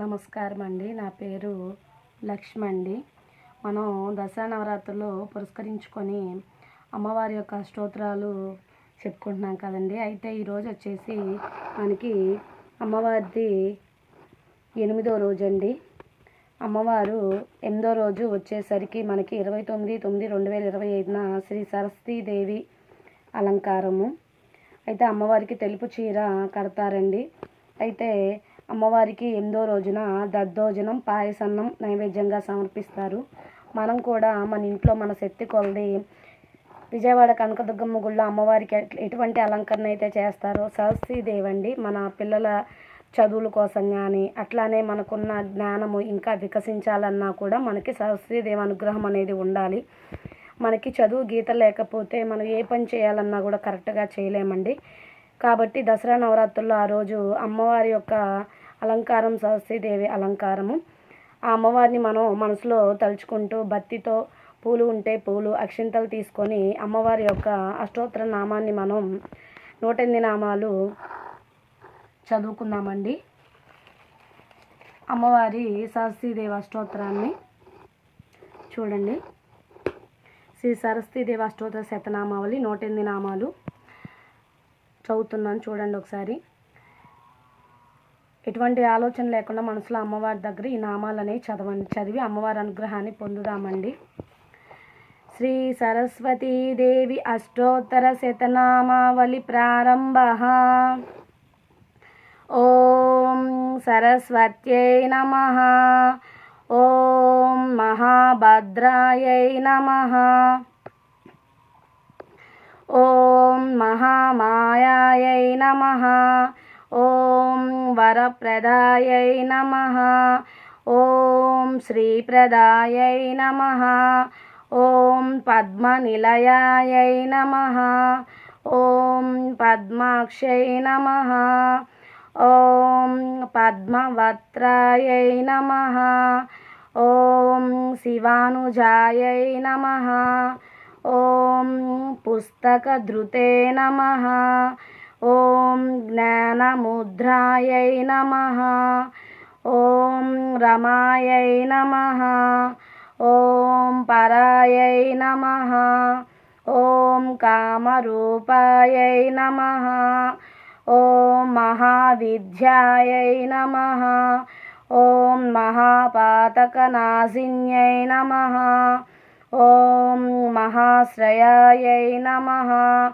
నమస్కారం అండి నా పేరు లక్ష్మి అండి మనం దసరా నవరాత్రులు పురస్కరించుకొని అమ్మవారి యొక్క స్తోత్రాలు చెప్పుకుంటున్నాం కదండి. అయితే ఈరోజు వచ్చేసి మనకి అమ్మవారిది ఎనిమిదో రోజు అండి అమ్మవారు ఎనిమిదో రోజు వచ్చేసరికి మనకి ఇరవై తొమ్మిది తొమ్మిది రెండు వేల ఇరవై ఐదున శ్రీ సరస్వతీదేవి అలంకారము. అయితే అమ్మవారికి తెలుపు చీర కడతారండి. అయితే అమ్మవారికి ఎనిమిదో రోజున దద్దోజనం పాయసన్నం నైవేద్యంగా సమర్పిస్తారు. మనం కూడా మన ఇంట్లో మన శక్తి కొలది విజయవాడ కనకదుర్గమ్మ గుళ్ళో అమ్మవారికి ఎటువంటి అలంకరణ అయితే చేస్తారో సరస్వీదేవండి మన పిల్లల చదువుల కోసం కానీ అట్లానే మనకున్న జ్ఞానము ఇంకా వికసించాలన్నా కూడా మనకి సరస్వతీదేవి అనుగ్రహం అనేది ఉండాలి. మనకి చదువు గీత లేకపోతే మనం ఏ పని చేయాలన్నా కూడా కరెక్ట్గా చేయలేమండి. కాబట్టి దసరా నవరాత్రుల్లో ఆ రోజు అమ్మవారి యొక్క అలంకారం సరస్వీదేవి అలంకారము. ఆ అమ్మవారిని మనం మనసులో తలుచుకుంటూ భక్తితో పూలు ఉంటే పూలు అక్షింతలు తీసుకొని అమ్మవారి యొక్క అష్టోత్తర నామాన్ని మనం నూట ఎనిమిది నామాలు చదువుకుందామండి. అమ్మవారి సరస్వీదేవి అష్టోత్తరాన్ని చూడండి. శ్రీ సరస్వీదేవి అష్టోత్తర శతనామావళి నూటెనిమిది నామాలు చదువుతున్నాను చూడండి ఒకసారి. ఎటువంటి ఆలోచన లేకుండా మనసులో అమ్మవారి దగ్గర ఈ నామాలు చదవండి. చదివి అమ్మవారి అనుగ్రహాన్ని పొందుదామండి. శ్రీ సరస్వతీదేవి అష్టోత్తర శతనామావళి ప్రారంభ. ఓం సరస్వత్యై నమ. ఓం మహాభద్రాయై నమ. ఓం మహామాయాయై నమ. ॐ वरप्रदायै नमः। ॐ श्रीप्रदायै नमः। ॐ पद्मनिलयायै नमः। ॐ पद्माक्षै नमः। ॐ पद्मवत्रायै नमः। ॐ शिवानुजायै नमः। ॐ पुस्तकधृते नमः। ॐ ज्ञानमुद्रायै नमः। ॐ रमायै नमः। ॐ परायै नमः। ॐ कामरूपायै नमः। ॐ महाविद्यायै नमः। ॐ महापातकनाशिन्यै नमः। ॐ महाश्रयायै नमः।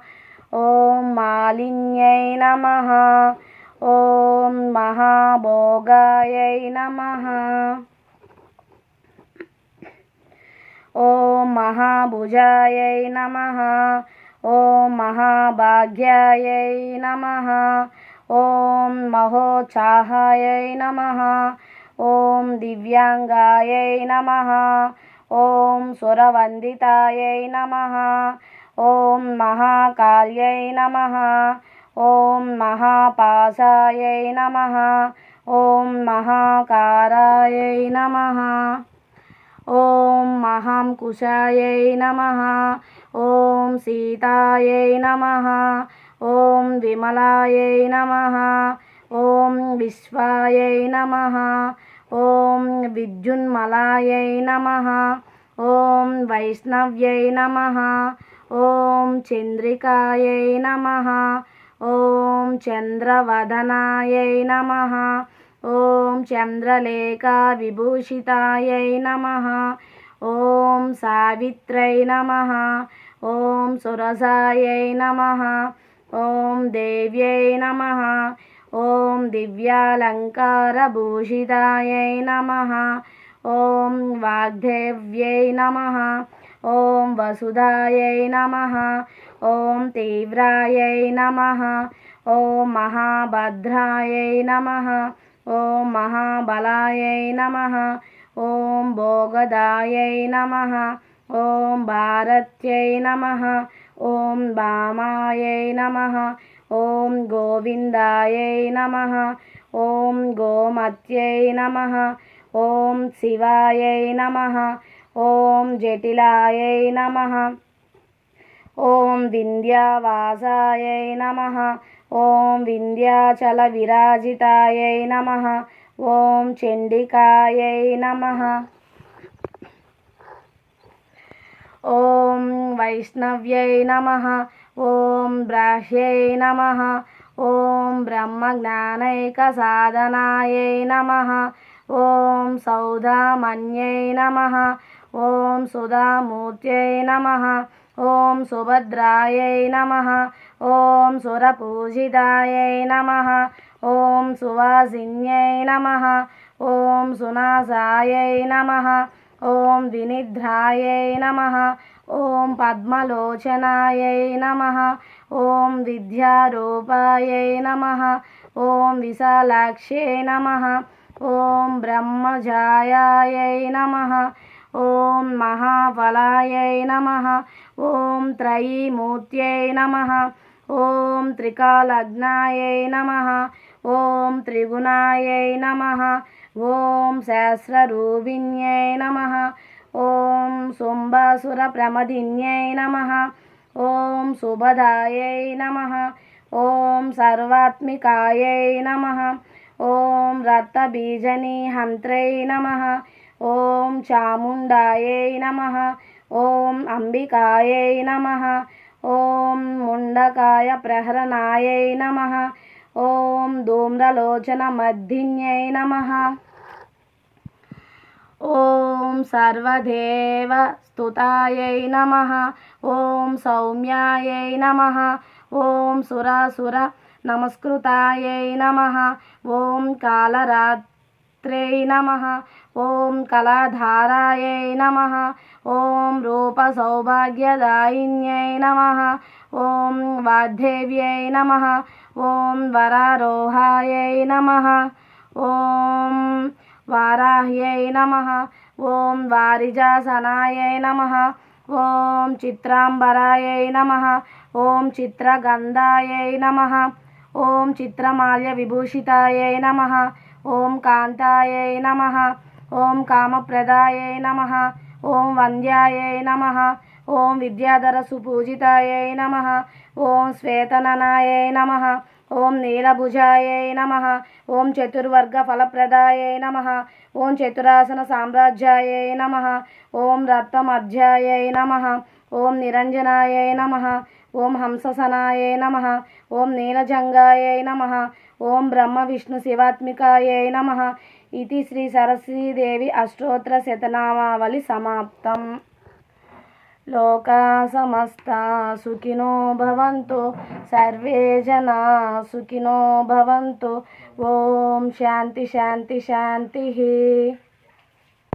ॐ मालिन्यै नमः। ओम महाभोगायै नमः। ओम महाभुजायै नमः। ओम महाभाग्यायै नमः। ओम महोत्साहायै नमः। ओम दिव्याङ्गायै नमः। ओम सुरवन्दितायै नमः। ఓం మహాకాళ్యై నమ. ఓం మహాపాసాయై నమ. ఓం మహాకారాయై నమ. ఓం మహాంకుశాయై నమ. ఓం సీతాయై నమ. ఓం విమలాయై నమ. ఓం విశ్వాయై నమ. ఓం విద్యున్మలాయై నమ. ఓం వైష్ణవ్యై నమ. ఓం చంద్రికాయై నమ. ఓం చంద్రవదనాయై నమ. ఓం చంద్రలేఖా విభూషితాయై నమ. ఓం సావిత్రై నమ. ఓం సురసాయై నమ. ఓం దేవ్యై నమ. ఓం దివ్యాలంకారభూషితాయై నమ. ఓం వాగ్దేవ్యై నమ. ॐ वसुधायै नम। ॐ तीव्रायै नमः। ॐ महाभद्रायै नमः। ॐ महाबलायै नम। ॐ भोगदायै नमः। ॐ भारत्यै नमः। ॐ भामायै नमः। ॐ गोविन्दायै नमः। ॐ गोमत्यै नमः। ॐ शिवायै नमः। ఓం జటిలాయై నమ. ఓం వింధ్యావాసాయై నమ. ఓం వింధ్యాచల విరాజితాయై నమ. ఓం చండికాయై నమ. ఓం వైష్ణవ్యై నమ. ఓం బ్రాహ్యై నమ. ఓం బ్రహ్మజ్ఞానైక బ్రహ్మజ్ఞానైకసాధనాయై నమ. ॐ सौधामन्यै नमः। ॐ सुधामूर्त्यै नमः। ॐ सुभद्रायै नमः। ॐ सुरपूजितायै नमः। ॐ सुवासिन्यै नमः। ॐ सुनासायै नमः। ॐ विनिध्रायै नमः। ॐ पद्मलोचनायै नमः। ॐ विद्यारूपायै नमः। ॐ विशालाक्ष्यै नमः। ॐ ब्रह्मजायायै नमः। ॐ महाफलायै नमः। ॐ त्रयीमूर्त्यै नमः। ॐ त्रिकालग्नायै नमः। ॐ त्रिगुणायै नमः। ॐ सहस्ररूपिण्यै नमः। ॐ शुम्भसुरप्रमदिन्यै नमः। ॐ सुभदायै नमः। ॐ सर्वात्मिकायै नमः। ओम रत्तबीजने हंत्रे नमः। ओम चामुंडाये नमः। ओम अंबिकाये नमः। ओम मुंडकाय प्रहरणायै नमः। ओम धूम्रलोचन धूम्रलोचनमद्धिन्यै नमः। ओम सर्वदेव स्तुताये नमः। ओम सौम्याये नमः। ओम सुरासुरा नमस्कृतायै नमः। ओं कालरात्रे नमः। ओं कलाधारायै नमः। ओं रूपसौभाग्यदाय नमः। ओं वाग्देव्यै नमः। ओं वरारोहायै नमः। ओं वाराह्य नमः। ओं वारिजासनायै नमः। ओं चित्राम्बरायै नमः। ओं चित्रगन्धायै नमः। ఓం చిత్రమాల్య విభూషితాయై నమ ఓం కాంతాయై నమ ఓం కామప్రదాయై నమ ఓం వంద్యాయై నమ ఓం విద్యాధర సుపూజితాయై నమ ఓం శ్వేతననాయై నమ ఓం నీలభుజాయై నమ ఓం చతుర్వర్గ ఫలప్రదాయై నమ ఓం చతురాసన సామ్రాజ్యాయై నమ ఓం రత్నమధ్యాయై నమ ఓం నిరంజనాయై నమ ఓం హంససనాయై నమ. ఓం నీలజంగాయై నమ. ఓం బ్రహ్మ విష్ణు శివాత్మికాయై నమ. ఇది శ్రీ సరస్వీదేవి అష్టోత్తర శతనామావళి సమాప్తం. లోకా సమస్తా సుఖినో భవంతు. సర్వే జనా సుఖినో భవంతు. ఓం శాంతి శాంతి శాంతి.